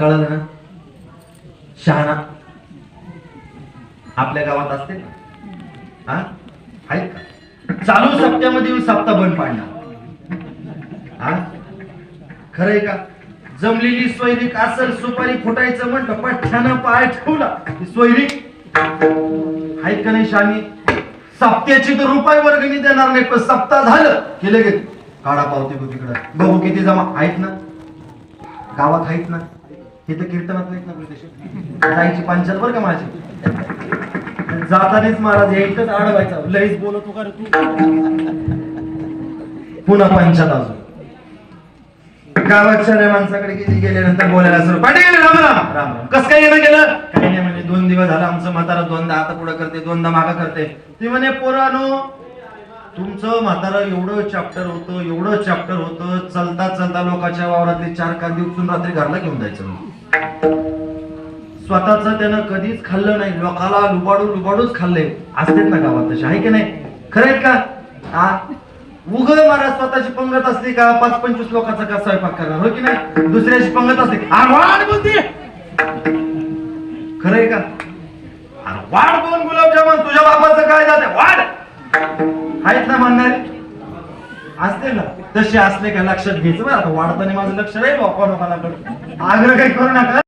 कळलं ना? शहाणा. आपल्या गावात असते ना? हा? आहेत का? चालू सप्त्यामध्ये येऊन सप्ता बंद पाडणार. हा? खरंय का? जमलेली स्वैरिक असल सुपारी फुटायचं म्हटलं पठ्ठ्यानं पाय ठेवला. स्वैरिक आहेत का नाही शानी सप्त्याची तर रुपये वर्गणी देणार नाही पण सप्ता झालं केलं लगेच काढा पावते बघ तिकडं बघू किती जमा. आहेत ना? गावात आहेत ना? हे तर कीर्तनात नाहीत ना प्रदेश जायची पंचायत बरं का माझी? जातानेच महाराज एकच आडवायचा. लईच बोलतो का रे तू. पुन्हा पंचायत अजून. गावाच्या शहरा माणसाकडे किती गेल्यानंतर बोलायला सुरू पाटील गेले राम राम राम. कस काय येणं गेलं? काही नाही म्हणजे दोन दिवस झालं आमचं म्हातारा दोनदा आता पुढे करते दोनदा मागा करते. ती म्हणे पोरानो तुमचं म्हातारा एवढं चॅप्टर होतं एवढं चॅप्टर होतं चलता चलता लोकांच्या वावरातले चार कांदे उचलून रात्री घरला घेऊन जायचं स्वतःच त्यानं कधीच खाल्लं नाही लोकाला लुबाडू लुबाडूच खाल्ले. असतेच ना गावात तसे आहे की नाही? खरं आहेत का? उग महाराज स्वतःची पंगत असली का? पाच पंचवीस लोकांचा का स्वयंपाक करणार? हो की नाही? दुसऱ्याची पंगत असली "अरे बोलते खरंय का? अरे वाढ दोन गुलाबजामुन तुझ्या बापाचं काय जाते? वाढ! आहेत ना मानणारे? असते ना. तसे असले का लक्षात घ्यायचं बरं. आता वाढताना माझं लक्ष राहील बाप्पा लोकांना आग्रह काही करू नका.